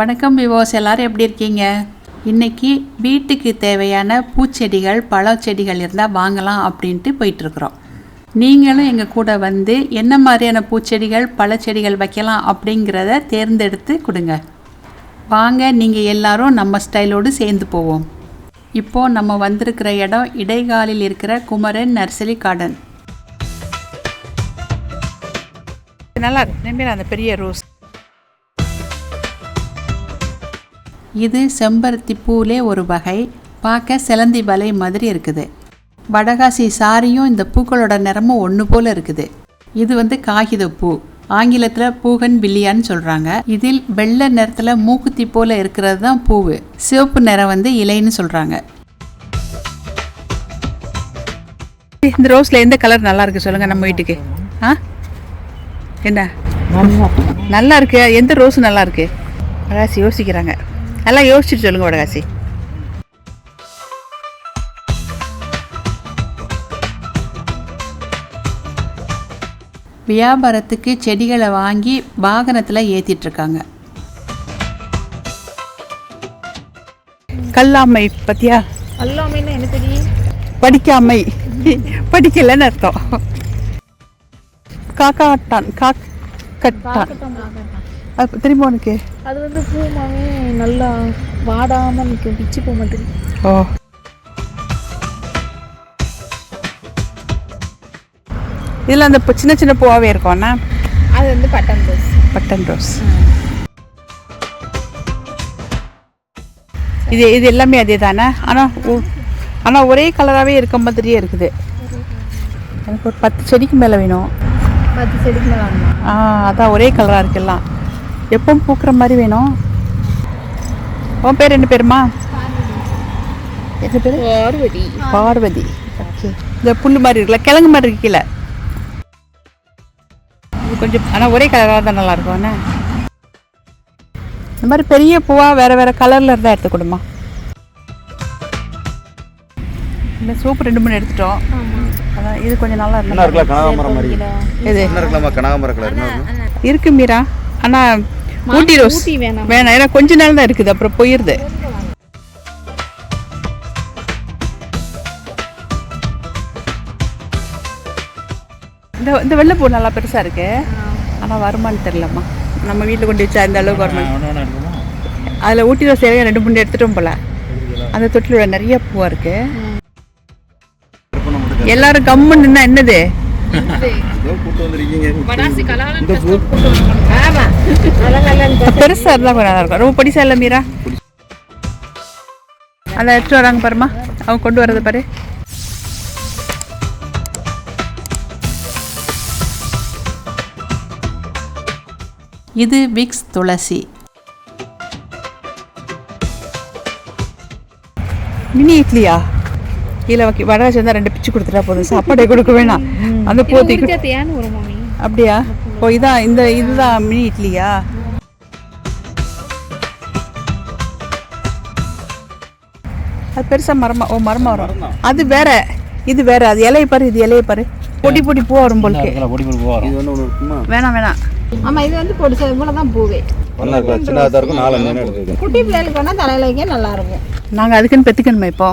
வணக்கம் விவோஸ் எல்லாரும் எப்படி இருக்கீங்க? இன்னைக்கு வீட்டுக்கு தேவையான பூச்செடிகள் பழச்செடிகள் இருந்தால் வாங்கலாம் அப்படின்ட்டு போயிட்டுருக்குறோம். நீங்களும் எங்கள் கூட வந்து என்ன மாதிரியான பூச்செடிகள் பழச்செடிகள் வைக்கலாம் அப்படிங்கிறத தேர்ந்தெடுத்து கொடுங்க. வாங்க நீங்கள் எல்லாரும் நம்ம ஸ்டைலோடு சேர்ந்து போவோம். இப்போது நம்ம வந்திருக்கிற இடம் இடைகாலில் இருக்கிற குமரன் நர்சரி கார்டன். நல்லா இருக்கு. அந்த பெரிய ரோஸ். இது செம்பருத்தி பூவிலே ஒரு வகை. பார்க்க சிலந்தி வலை மாதிரி இருக்குது. வடகாசி சாரியும் இந்த பூக்களோட நிறமும் ஒன்று போல் இருக்குது. இது வந்து காகித பூ. ஆங்கிலத்தில் பூகன் பில்லியான்னு சொல்கிறாங்க இதில் வெள்ளை நிறத்தில் மூக்குத்தி போல் இருக்கிறது தான் பூவு. சிவப்பு நிறம் வந்து இலைன்னு சொல்கிறாங்க இந்த ரோஸில் எந்த கலர் நல்லா இருக்கு சொல்லுங்கள் நம்ம வீட்டுக்கு? ஆ? என்ன? நல்லா இருக்கு. எந்த ரோஸ் நல்லா இருக்கு? வடகாசி யோசிக்கிறாங்க. நல்லா யோசிச்சுட்டு சொல்லுங்க வடகாசி. வியாபாரத்துக்கு செடிகளை வாங்கி வாகனத்தில் ஏற்றிட்டு இருக்காங்க கல்லாமை பத்தியா? எல்லாமே என்ன தெரியும் படிக்காமை. படிக்கலைன்னு அர்த்தம். காக்காட்டான் காக்கட்டான். அது திரும்ப உனக்கு? அது வந்து பூமாவே நல்லா வாடாம நிற்கும் பிச்சு போக மாட்டேங்குது. ஓ. இதில் அந்த சின்ன சின்ன பூவாகவே இருக்கும்ண்ணா அது வந்து பட்டன் ரோஸ். Button rose. இது இது எல்லாமே அதே தானே ஆனால் ஆனால் ஒரே கலராகவே இருக்க மாதிரியே இருக்குது. எனக்கு ஒரு பத்து செடிக்கு மேலே வேணும். பத்து செடிக்கு மேலே ஆ அதான் ஒரே கலராக இருக்குல்லாம் எப்பவும் பூக்கிற மாதிரி வேணும். உன் பேர் என்ன பேருமா? என்ன பேர்? பார்வதி. பார்வதி. ஓகே. இந்த புல் மாதிரி இருக்குல்ல கிழங்கு மாதிரி இருக்கு கீழே. இது கொஞ்சம் ஆனால் ஒரே கலராக தான் நல்லா இருக்கும் என்ன? இந்த மாதிரி பெரிய பூவாக வேறு வேறு கலரில் இருந்தால் எடுத்து கொடுமா இந்த சோப்பு ரெண்டு மூணு எடுத்துட்டோம். அதான் இது கொஞ்சம் நல்லா இருக்கு இருக்கலாம் கனகாமரம் மாதிரி? இது இருக்கு மீரா. ஆனால் ஊட்டி ரோஸ். வேணாம். வேணாம் ஏன்னா கொஞ்ச நாள் தான் இருக்குது அப்புறம் போயிருது இந்த இந்த வெள்ளைப்பூ நல்லா பெருசாக இருக்கு. ஆனால் வருமானு தெரியலம்மா. நம்ம வீட்டில் கொண்டு வச்சா இந்த அளவுக்கு வருமானம் அதில் ஊட்டி ரோஸ் இலைய ரெண்டு மூணு எடுத்துட்டோம் போல. அந்த தொட்டிலோட நிறைய பூவாக இருக்கு. எல்லாரும் கம்முன்னு என்னது? பெருசாக இருந்தால் கொஞ்சம் நல்லா இருக்கும். ரொம்ப படிசா இல்லை மீரா? அதை எடுத்துட்டு வராங்க பாருமா அவங்க கொண்டு வரது பாரு. இது விக்ஸ் துளசி. மினி இட்லியா? கீழே வைக்க வடகாச்சி வந்தால் ரெண்டு பிச்சு கொடுத்துட்டா போதும். சாப்பாடே கொடுக்க வேணாம். அந்த போத்தி தேன்னு வரும் மாமி அப்படியா? ஓ இதான் இந்த இதுதான் மினி இட்லியா? அது பெருசா மரமா ஓ மரமா வரும். அது வேற. இது வேற. அது இலைய பாரு இது இலைய பாரு. பொடி பொடி பூ வரும் இருக்குமா? வேணாம் வேணாம் ஆமா இது வந்து பொடிசா இவ்வளோ தான் பூவே. குட்டி பிள்ளைகளுக்கு வேணா தலையில வைக்க நல்லா இருக்கும். நாங்க அதுக்குன்னு பெத்துக்கணுமா இப்போ?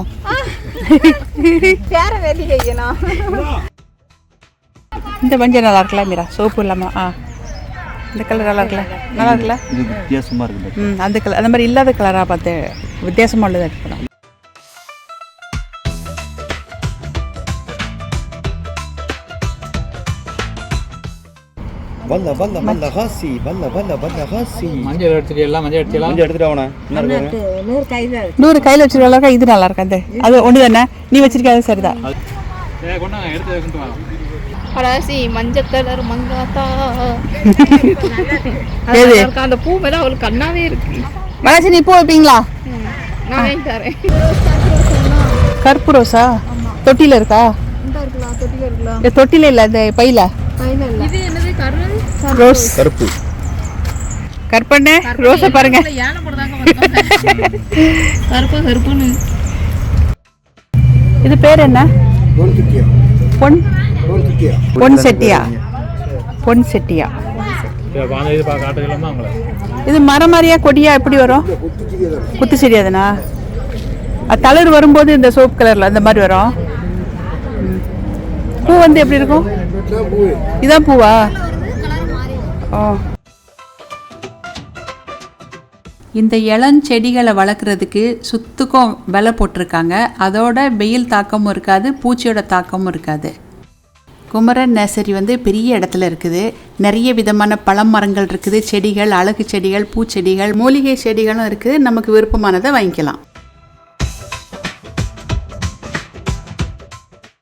பேர வெட்டி வைக்கணும் இந்த மஞ்சள் நல்லா இருக்குல்ல மீரா? சோப்பு இல்லாம ஆ. இந்த கலர் நல்லா இருக்குல்ல நல்லா இருக்குல்ல இது வித்தியாசமாக இருக்குது ம் அந்த கலர் அந்த மாதிரி இல்லாத கலராக பார்த்து வித்தியாசமா உள்ளதை எடுக்கணும் வல்ல வல்ல வல்ல ஹாசி வல்ல வல்ல வல்ல ஹாசி. மஞ்சள் எடுத்துட்டீங்களா மஞ்சள் கொஞ்சம் எடுத்துட்டு அவனை நூறு கையில் நூறு கையில் வச்சிருக்க அளவுக்கு இது நல்லா இருக்கு அந்த அது ஒன்று தானே நீ வச்சிருக்க அது சரிதான். எடுத்து வடாசி மஞ்சள் கலர் மங்காத்தா. அவளுக்கு அந்த பூ மேல அவளுக்கு கண்ணாவே இருக்கு. மனசு நீ பூ வைப்பீங்களா? நான் தரேன். கருப்பு ரோஸா? தொட்டியில் இருக்கா? தொட்டில இல்லை இந்த பையில? ரோஸ். கருப்பு. கற்பண்ணே ரோஸை பாருங்க. கருப்பா கருப்புன்னு. இது பேர் என்ன? பொன் பொன் செட்டியா பொன் செட்டியா இது மரம் மாதிரியா கொடியா எப்படி வரும்? குத்து செடி அதுனா அது தளிர் வரும்போது இந்த சோப் கலர்ல அந்த மாதிரி வரும். பூ வந்து எப்படி இருக்கும்? இதான் பூவா? ஓ. இந்த இளஞ்செடிகளை வளர்க்குறதுக்கு சுத்துக்கும் விலை போட்டிருக்காங்க. அதோட வெயில் தாக்கமும் இருக்காது பூச்சியோட தாக்கமும் இருக்காது. குமரன் நர்சரி வந்து பெரிய இடத்துல இருக்குது. நிறைய விதமான பழம் மரங்கள் இருக்குது. செடிகள் அழகு செடிகள் பூச்செடிகள் மூலிகை செடிகளும் இருக்குது. நமக்கு விருப்பமானதை வாங்கிக்கலாம்.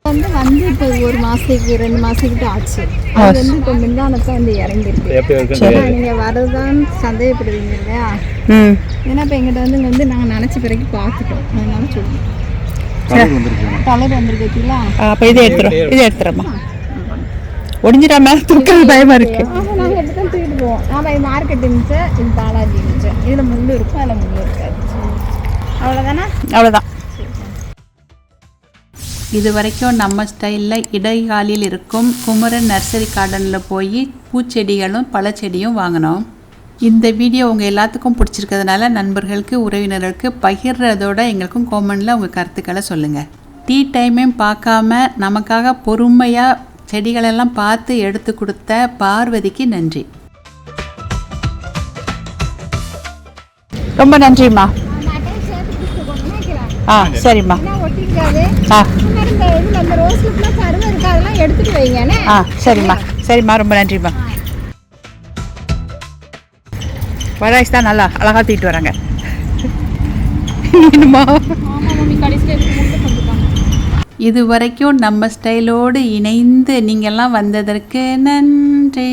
வந்து வந்து இப்போ ஒரு மாசத்துக்கு ரெண்டு மாசத்துக்கிட்ட ஆச்சு. அது வந்து இப்போ முந்தானத்தை வந்து இறங்கிருக்கு எப்படி இருக்குன்னு ஏன்னா நீங்க வரதான் சந்தேகப்படுவீங்க இல்லையா? ம். ஏன்னா இப்போ எங்கிட்ட வந்து இங்க வந்து நாங்கள் நினச்ச பிறகு பார்த்துட்டோம். அதனால சொல்லுவோம் கலர் வந்துருக்கு வந்துருக்கீங்களா அப்போ இதை எடுத்துரும். இதை எடுத்துறோமா ஒடிஞ்சிடாம தூக்கிறது பயமா இருக்கு. நாங்கள் எடுத்து தான் தூக்கிட்டு போவோம் ஆமாம் இது மார்க்கெட் இருந்துச்சு இது பாலாஜி இருந்துச்சு இதில் முள்ளு இருக்கும் அதில் முள்ளு இருக்காது. அவ்வளோதானே அவ்வளோதான் இது வரைக்கும் நம்ம ஸ்டைலில் இடைக்காலில் இருக்கும் குமரன் நர்சரி கார்டனில் போய் பூச்செடிகளும் பழச்செடியும் வாங்கினோம். இந்த வீடியோ உங்கள் எல்லாத்துக்கும் பிடிச்சிருக்கிறதுனால நண்பர்களுக்கு உறவினர்களுக்கு பகிர்றதோட எங்களுக்கும் கோமெண்டில் உங்கள் கருத்துக்களை சொல்லுங்கள் டீ டைமையும் பார்க்காம நமக்காக பொறுமையாக செடிகளெல்லாம் பார்த்து எடுத்து கொடுத்த பார்வதிக்கு நன்றி. ரொம்ப நன்றிம்மா. ஆ சரிம்மா. ஆ. ஆ சரிம்மா. சரிம்மா ரொம்ப நன்றிம்மா. வராய்ஸ் தான் நல்லா அழகா தூக்கிட்டு வராங்க. என்னம்மா இது வரைக்கும் நம்ம ஸ்டைலோடு இணைந்து நீங்கள்லாம் வந்ததற்கு நன்றி.